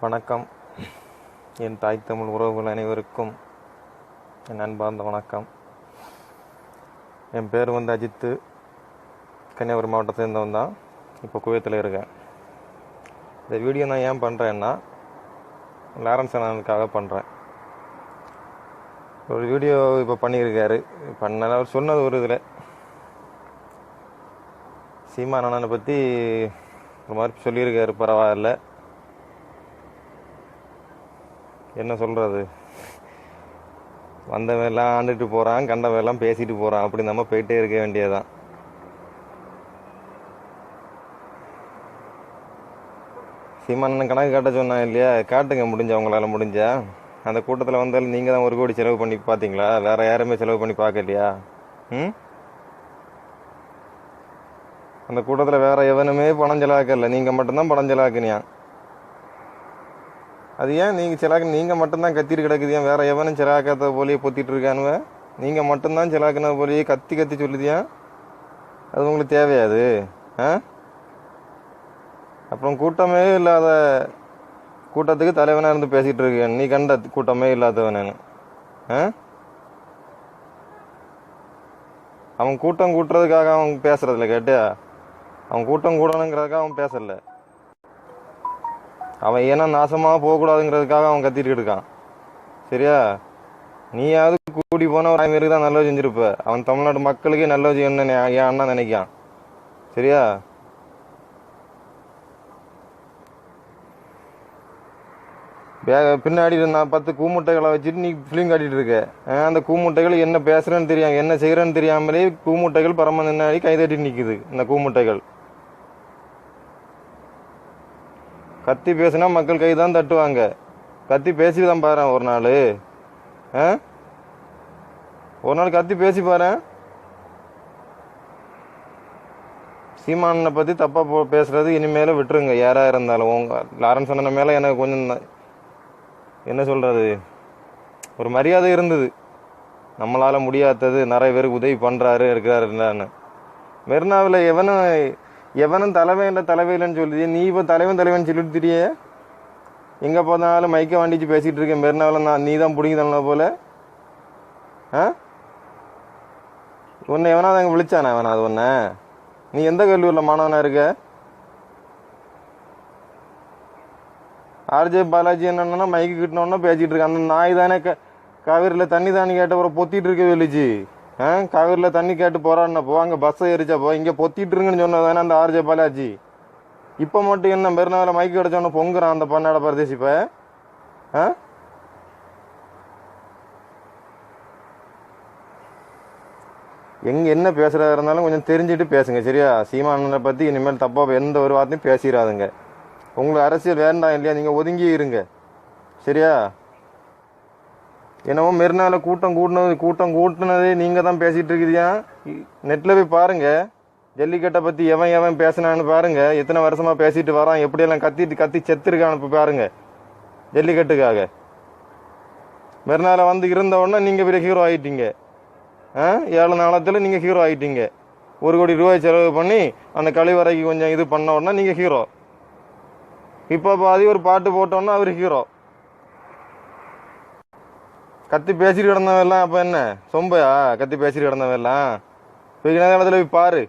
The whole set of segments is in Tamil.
வணக்கம். என் தாய் தமிழ் உறவுகள் அனைவருக்கும் என் அன்பார்ந்த வணக்கம். என் பேர் வந்து அஜித்து. கன்னியாகுமரி மாவட்டத்தை சேர்ந்தவன் தான் இப்போ குவைத்தில் இருக்கேன். இந்த வீடியோ நான் ஏன் பண்ணுறேன்னா லாரன்ஸ் அண்ணனுக்காக பண்ணுறேன் ஒரு வீடியோ இப்போ பண்ணியிருக்காரு. பண்ண அவர் சொன்னது ஒரு இதில். சீமா அண்ணனை பற்றி ஒரு மாதிரி சொல்லியிருக்காரு. பரவாயில்ல. என்ன சொல்கிறது வந்தவன் எல்லாம் ஆண்டுட்டு போகிறான் கண்டவன் எல்லாம் பேசிட்டு போகிறான் அப்படி நம்ம போயிட்டே இருக்க வேண்டியதுதான். சீமான் கணக்கு காட்ட சொன்னான் இல்லையா? காட்டுங்க முடிஞ்சா உங்களால் முடிஞ்சா. அந்த கூட்டத்தில் வந்தாலும் நீங்கள் தான் ஒரு கோடி செலவு பண்ணி பார்த்தீங்களா வேறு யாருமே செலவு பண்ணி பார்க்கலையா ம்? அந்த கூட்டத்தில் வேறு எவனுமே பணம் செலவாக்கல. நீங்கள் மட்டும்தான் பணம் செலவாக்குனியா? அது ஏன் நீங்கள் சிலாக்கு நீங்கள் மட்டும்தான் கத்திட்டு கிடக்குது? ஏன் வேறு எவனும் சிலாக்காத போலியே பொத்திட்டு இருக்கானுவ? நீங்கள் மட்டும்தான் சிலாக்குன போலியே கத்தி கத்தி சொல்லுதியா அது உங்களுக்கு தேவையாது ஆ? அப்புறம் கூட்டமே இல்லாத கூட்டத்துக்கு தலைவனாக இருந்து பேசிகிட்டு இருக்கேன் நீ கண்ட கூட்டமே இல்லாதவனு ஆ? அவன் கூட்டம் கூட்டுறதுக்காக அவன் பேசுறதில்ல கேட்டியா? அவன் கூட்டம் கூடணுங்கிறதுக்காக அவன் பேசலை. அவன் ஏன்னா நாசமாக போகக்கூடாதுங்கிறதுக்காக அவன் கத்திட்டு இருக்கான். சரியா? நீயாவது கூட்டி போன ஒரு பேருக்கு தான் நல்லது செஞ்சிருப்ப. அவன் தமிழ்நாட்டு மக்களுக்கே நல்லது செய்யணும்னு என் அண்ணா நினைக்கான் சரியா? வே- பின்னாடி நான் பத்து கூமுட்டைகளை வச்சுட்டு நீ ஃபிலிம் காட்டிட்டு இருக்க. அந்த கூமுட்டைகள் என்ன பேசுறேன்னு தெரியாம என்ன செய்கிறேன்னு தெரியாமலே கூமுட்டைகள் பரம நின்னாடி கைதட்டி நிற்குது இந்த கூமுட்டைகள். கத்தி பேசினா மக்கள் கை தான் தட்டுவாங்க. கத்தி பேசி தான் பாரு ஒரு நாள். ஆ? ஒரு நாள் கத்தி பேசி பாரு சீமானனை பற்றி தப்பாக போ பேசுகிறது இனிமேல் விட்டுருங்க. யாராக இருந்தாலும். உங்கள் லாரன்ஸ் அண்ணன் மேலே எனக்கு கொஞ்சம் என்ன சொல்கிறது ஒரு மரியாதை இருந்தது. நம்மளால் முடியாதது. நிறைய பேருக்கு உதவி பண்ணுறாரு இருக்கிறாருன்னு மெரினாவில் எவனும் எவனும் தலைவன் இல்லை தலைவன் சொல்லுது நீ இப்போ தலைவன் தலைவன் சொல்லிட்டு தெரிய எங்கே போனாலும் மைக்க வண்டிச்சு பேசிட்டு இருக்கேன். மெரினாவில் நான் நீ தான் பிடிங்கி தள்ள போல. ஆ? உன்னை எவனாவது அங்கே விழிச்சானே அவன் அது உன்னை? நீ எந்த கல்லூரியில் மாணவனா இருக்க? ஆர்ஜே பாலாஜி என்னன்னா மைக்கு கிட்டினோன்னா பேசிட்டு இருக்க அந்த நாய் தானே க காவிரியில் தண்ணி தானி கேட்டப்பறம் பொத்திட்டு இருக்க வெளிச்சு ஆ காவிரியில் தண்ணி கேட்டு போறான்னா போ அங்கே பஸ்ஸை எரிச்சா போ. இங்கே பொத்திட்டு இருங்கன்னு சொன்னது தானே அந்த ஆர்ஜே பாலாஜி. இப்போ மட்டும் என்ன மெரினாவில் மைக்கு கிடச்சோன்னு பொங்குறான் அந்த பன்னாட பரதேசி இப்போ? ஆ? எங்கே என்ன பேசுகிறதா இருந்தாலும் கொஞ்சம் தெரிஞ்சுட்டு பேசுங்க சரியா? சீமானனை பற்றி இனிமேல் தப்பாக எந்த ஒரு வார்த்தையும் பேசிடாதுங்க உங்களுக்கு அரசியல் வேண்டாம் இல்லையா? நீங்கள் ஒதுங்கி இருங்க. சரியா? என்னவோ மெரினாவில் கூட்டம் கூட்டினது கூட்டம் கூட்டினதே நீங்கள் தான் பேசிகிட்டு இருக்குதியா? நெட்டில் போய் பாருங்கள் ஜல்லிக்கட்டை பற்றி எவன் எவன் பேசினான்னு பாருங்கள் எத்தனை வருஷமாக பேசிட்டு வரான் எப்படியெல்லாம் கத்திட்டு கத்தி செத்துருக்கான்னு இப்போ பாருங்கள் ஜல்லிக்கட்டுக்காக. மெரினாவில் வந்து இருந்த உடனே நீங்கள் பெரிய ஹீரோ ஆகிட்டீங்க ஆ? ஏழு நாளத்தில் நீங்கள் ஹீரோ ஆகிட்டீங்க ஒரு கோடி ரூபாய் செலவு பண்ணி அந்த கழிவறைக்கு கொஞ்சம் இது பண்ண உடனே நீங்கள் ஹீரோ இப்போ பாதி ஒரு பாட்டு போட்டோன்னா அவர் ஹீரோ கத்தி பேசிட்டு கிடந்தவெல்லாம் அப்போ என்ன? சொம்பையா? கத்தி பேசிட்டு கிடந்தவெல்லாம்? போய் நேரத்தில் போய் பாரு.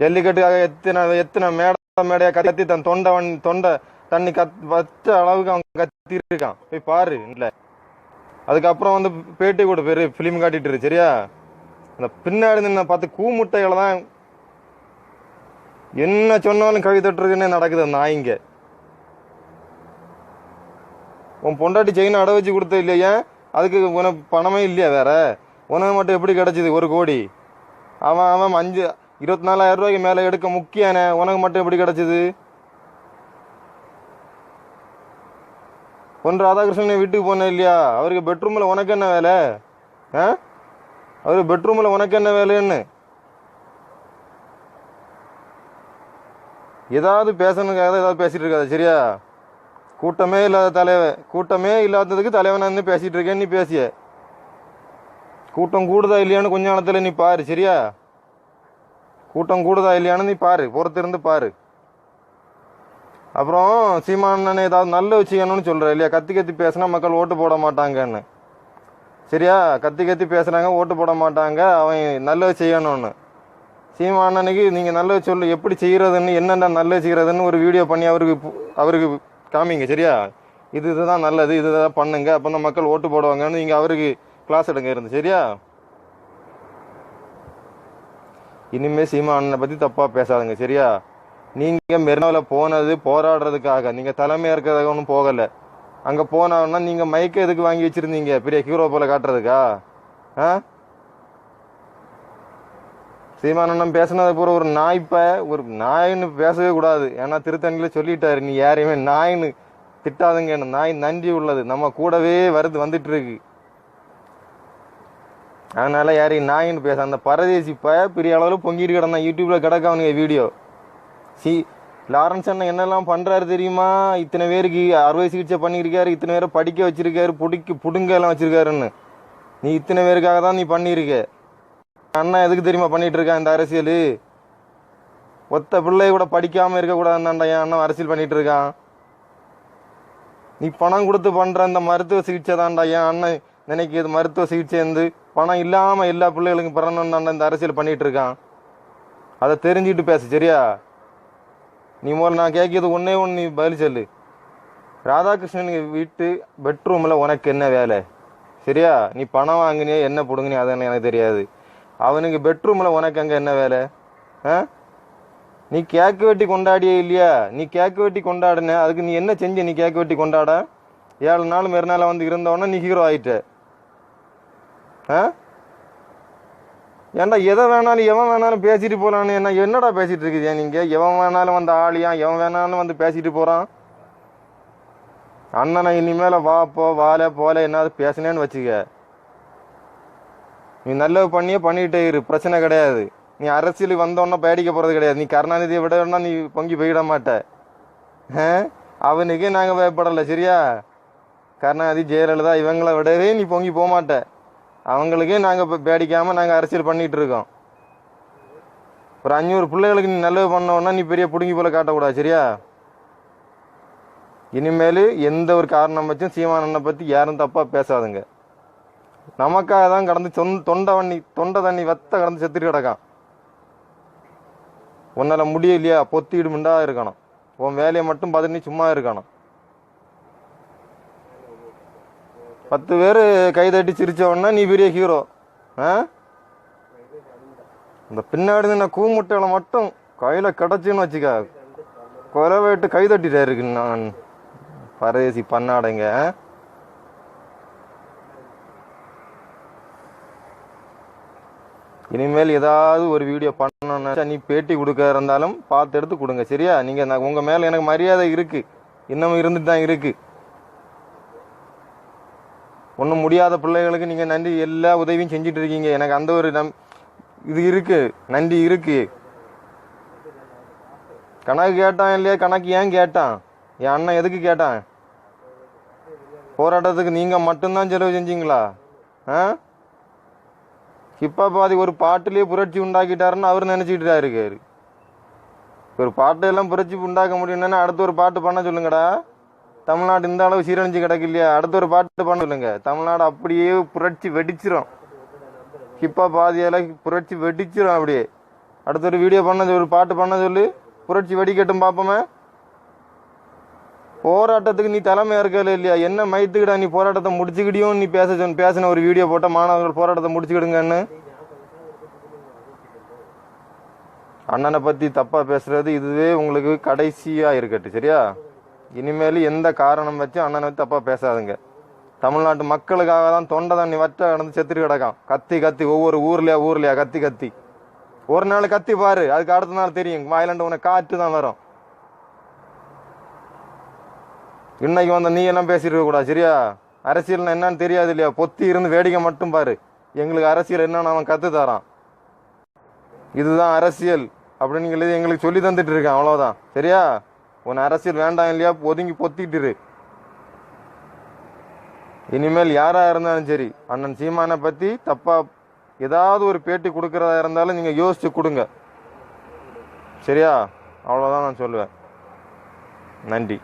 ஜல்லிக்கட்டுக்காக எத்தனை எத்தனை மேடை மேடையா கத்தி தன் தொண்டை தொண்டை தண்ணி கத் வச்ச அளவுக்கு அவன் கத்தி இருக்கான் போய் பாரு இல்லை. அதுக்கப்புறம் வந்து பேட்டி கூட பேரு ஃபிலிம் காட்டிட்டு சரியா? அந்த பின்னாடி நின்ன பார்த்து கூமுட்டைகளை தான் என்ன சொன்னாலும் கவி தொட்டுருக்குன்னு நடக்குது அந்த நாய்ங்க உன் பொண்டாட்டி செயின் அடை வச்சு கொடுத்த இல்லையா? அதுக்கு உனக்கு பணமே இல்லையா வேற? உனக்கு மட்டும் எப்படி கிடச்சிது ஒரு கோடி? அவன் அவன் அஞ்சு இருபத்தி நாலாயிரம் ரூபாய்க்கு மேலே எடுக்க முக்கியானே. உனக்கு மட்டும் எப்படி கிடச்சிது? பொன் ராதாகிருஷ்ணன் வீட்டுக்கு போனேன் இல்லையா? அவருக்கு பெட்ரூமில் உனக்கு என்ன வேலை? ஆ? அவருக்கு பெட்ரூமில் உனக்கு என்ன வேலைன்னு? ஏதாவது பேசணுக்காக ஏதாவது பேசிகிட்டு இருக்காது சரியா? கூட்டமே இல்லாத தலைவன் கூட்டமே இல்லாததுக்கு தலைவனா இருந்து பேசிட்டு இருக்கேன் நீ பேசிய. கூட்டம் கூடுதா இல்லையான்னு கொஞ்ச நேரத்தில் நீ பாரு சரியா? கூட்டம் கூடுதா இல்லையான்னு நீ பாரு பொறுத்திருந்து பாரு. அப்புறம் சீமானன் ஏதாவது நல்ல செய்யணும்னு சொல்கிற இல்லையா? கத்தி கத்தி பேசினா மக்கள் ஓட்டு போட மாட்டாங்கன்னு. சரியா? கத்தி கத்தி பேசுகிறாங்க ஓட்டு போட மாட்டாங்க அவன் நல்லது செய்யணும்னு. சீமானனுக்கு நீங்கள் நல்லது சொல்லு எப்படி செய்கிறதுன்னு என்னென்ன நல்லது செய்கிறதுன்னு ஒரு வீடியோ பண்ணி அவருக்கு அவருக்கு காமிங்க சரியா? இது இதுதான் நல்லது இது இதான் பண்ணுங்க. அப்போ தான் மக்கள் ஓட்டு போடுவாங்கன்னு நீங்கள் அவருக்கு கிளாஸ் எடுங்க இருந்து சரியா? இனிமேல் சீமா அண்ணனை பற்றி தப்பாக பேசாதுங்க சரியா? நீங்கள் மெரினாவில் போனது போராடுறதுக்காக. நீங்கள் தலைமையாக இருக்கிறதுக்காக ஒன்றும் போகலை. அங்கே போனோன்னா நீங்கள் மைக்க எதுக்கு வாங்கி வச்சிருந்தீங்க? பெரிய ஹீரோ போல காட்டுறதுக்கா? ஆ? சீமானண்ணன் பேசினது பூரா ஒரு நாய்ப்ப ஒரு நாயின்னு பேசவே கூடாது. ஏன்னா திருத்தணியில சொல்லிட்டாரு நீ யாரையுமே நாயின்னு திட்டாதுங்க. நாய் நன்றி உள்ளது. நம்ம கூடவே வருது வந்துட்டு இருக்கு அதனால யாரையும் நாயின்னு பேச அந்த பரதேசி பய பெரிய அளவில் பொங்கிட்டு கிடந்தான். யூடியூப்ல கிடக்க அவனுங்க வீடியோ சி லாரன்ஸ் அண்ணன் என்னெல்லாம் பண்ணுறாரு தெரியுமா? இத்தனை பேருக்கு அறுவை சிகிச்சை பண்ணியிருக்காரு இத்தனை பேரை படிக்க வச்சிருக்காரு புடிக்கு புடுங்க எல்லாம் வச்சிருக்காருன்னு. நீ இத்தனை பேருக்காக தான் நீ பண்ணியிருக்க. அண்ணன் எதுக்கு தெரியுமா பண்ணிட்டு இருக்கான் இந்த அரசியல்? ஒத்த பிள்ளை கூட படிக்காம இருக்க என் அண்ணன் அரசியல் பண்ணிட்டு இருக்கான் நீ பணம் கொடுத்து பண்ற இந்த மருத்துவ சிகிச்சை தான்டா என் அண்ணன் நினைக்கிறது மருத்துவ சிகிச்சை வந்து பணம் இல்லாம எல்லா பிள்ளைகளுக்கும் பிறணும் இந்த அரசியல் பண்ணிட்டு இருக்கான் அதை தெரிஞ்சுட்டு பேசு சரியா? நீ முதல்ல நான் கேட்கிறது ஒன்னே ஒன்று நீ பதில் சொல்லு. ராதாகிருஷ்ணன் வீட்டு பெட்ரூமில் உனக்கு என்ன வேலை? சரியா? நீ பணம் வாங்கினியா என்ன பிடுங்கினியா அது எனக்கு தெரியாது. அவனுக்கு பெட்ரூமில் உனக்கு அங்கே என்ன வேலை? ஆ? நீ கேக்கு வெட்டி கொண்டாடியே இல்லையா? நீ கேக்கு வெட்டி கொண்டாடுன அதுக்கு நீ என்ன செஞ்ச நீ கேக்கு வெட்டி கொண்டாட? ஏழு நாள் மறுநாள் வந்து இருந்தவொடனே நீ ஹீரோ ஆயிட்ட. ஆ? ஏன்டா எதை வேணாலும் எவன் வேணாலும் பேசிட்டு போகலான்னு என்ன என்னடா பேசிட்டு இருக்குது நீங்கள் எவன் வேணாலும் வந்து ஆளியா? எவன் வேணாலும் வந்து பேசிட்டு போகிறான் அண்ணனை இனிமேல் வா போ வாழ போல என்னது பேசினேன்னு வச்சுக்க. நீ நல்லது பண்ணியே பண்ணிட்டே இரு. பிரச்சனை கிடையாது. நீ அரசியலுக்கு வந்தோன்னா பேடிக்க போகிறது கிடையாது. நீ கருணாநிதியை விடனா நீ பொங்கி போயிட மாட்ட. அவனுக்கே நாங்கள் பயப்படல சரியா? கருணாநிதி ஜெயலலிதா இவங்கள விடவே நீ பொங்கி போக மாட்ட. அவங்களுக்கே நாங்கள் இப்போ பேடிக்காமல் நாங்கள் அரசியல் பண்ணிகிட்டு இருக்கோம். ஒரு அஞ்சூறு பிள்ளைகளுக்கு நீ நல்லது பண்ணோன்னா நீ பெரிய பிடுங்கி போல காட்டக்கூடாது சரியா? இனிமேல் எந்த ஒரு காரணம் வச்சும் சீமானண்ணை பற்றி யாரும் தப்பாக பேசாதுங்க. நமக்காக தான் கடந்து சொந்த தொண்டை வண்ணி தொண்டை தண்ணி வத்த கடந்து செத்துட்டு கிடக்கான் உன்னால முடியலையா பொத்திடு மிண்டா இருக்கணும். உன் வேலையை மட்டும் பார்த்துட்டு சும்மா இருக்கணும். பத்து பேர் கைதட்டி சிரிச்ச நீ பெரிய ஹீரோ ஆ? இந்த பின்னாடி நான் கூமுட்டையில மட்டும் கையில் கிடச்சின்னு வச்சுக்க. கொலை வெட்டு கைதட்டிட்டா இருக்கு நான். பரதேசி பண்ணாடைங்க இனிமேல் ஏதாவது ஒரு வீடியோ பண்ணணும்னா நீ பேட்டி கொடுக்க இருந்தாலும் பார்த்து எடுத்து கொடுங்க சரியா? நீங்க நான் உங்க மேல எனக்கு மரியாதை இருக்கு. இன்னமும் இருந்துட்டு தான் இருக்கு. ஒன்றும் முடியாத பிள்ளைகளுக்கு நீங்க நன்றி எல்லா உதவியும் செஞ்சுட்டு இருக்கீங்க. எனக்கு அந்த ஒரு நம் இது இருக்கு நன்றி இருக்கு. கணக்கு கேட்டான் இல்லையா? கணக்கு ஏன் கேட்டான்? என் அண்ணன் எதுக்கு கேட்டான்? போராட்டத்துக்கு நீங்க மட்டும்தான் செலவு செஞ்சீங்களா? ஆ? ஹிப்பாபாதி ஒரு பாட்டுலேயே புரட்சி உண்டாக்கிட்டாருன்னு அவர் நினச்சிக்கிட்டு தான் இருக்காரு. ஒரு பாட்டெல்லாம் புரட்சி உண்டாக்க முடியும்னா அடுத்த ஒரு பாட்டு பண்ண சொல்லுங்கடா. தமிழ்நாடு இந்த அளவு சீரழிஞ்சு கிடக்கு இல்லையா அடுத்த ஒரு பாட்டு பண்ண சொல்லுங்க. தமிழ்நாடு அப்படியே புரட்சி வெடிச்சிரும். ஹிப்ஹாப் பாதியெல்லாம் புரட்சி வெடிச்சிரும் அப்படியே. அடுத்த ஒரு வீடியோ பண்ண ஒரு பாட்டு பண்ண சொல்லு. புரட்சி வெடிக்கட்டும் பார்ப்போமே போராட்டத்துக்கு நீ தலைமையாக இருக்கல இல்லையா? என்ன மயத்துக்கிடா நீ போராட்டத்தை முடிச்சுக்கிடியும் நீ பேச பேசின ஒரு வீடியோ போட்ட மாணவர்கள் போராட்டத்தை முடிச்சுக்கிடுங்கன்னு. அண்ணனை பத்தி தப்பா பேசுறது இதுவே உங்களுக்கு கடைசியா இருக்கட்டும் சரியா? இனிமேல் எந்த காரணம் வச்சு அண்ணனை வச்சு தப்பா பேசாதுங்க. தமிழ்நாட்டு மக்களுக்காக தான் தொண்டை தண்ணி வற்ற கடந்து செத்துட்டு கிடக்கான். கத்தி கத்தி ஒவ்வொரு ஊர்லயா ஊர்லயா கத்தி கத்தி. ஒரு நாள் கத்தி பாரு அதுக்கு அடுத்த நாள் தெரியும். வாயிலாண்டு உனக்கு காற்று தான் வரும். இன்னைக்கு வந்த நீ எல்லாம் பேசிட்டு கூடாது சரியா? அரசியல் என்னன்னு தெரியாது இல்லையா? பொத்தி இருந்து வேடிக்கை மட்டும் பாரு. எங்களுக்கு அரசியல் என்னன்னு அவன் கற்று தரான். இதுதான் அரசியல். அப்படின்னு எங்களுக்கு சொல்லி தந்துட்டு இருக்கான் அவ்வளவுதான். சரியா? உன் அரசியல் வேண்டாம் இல்லையா? ஒதுங்கி பொத்திட்டு இரு. இனிமேல் யாரா இருந்தாலும் சரி அண்ணன் சீமானை பத்தி தப்பா ஏதாவது ஒரு பேட்டி கொடுக்கறதா இருந்தாலும் நீங்க யோசிச்சு கொடுங்க. சரியா? அவ்வளோதான் நான் சொல்லுவேன். நன்றி.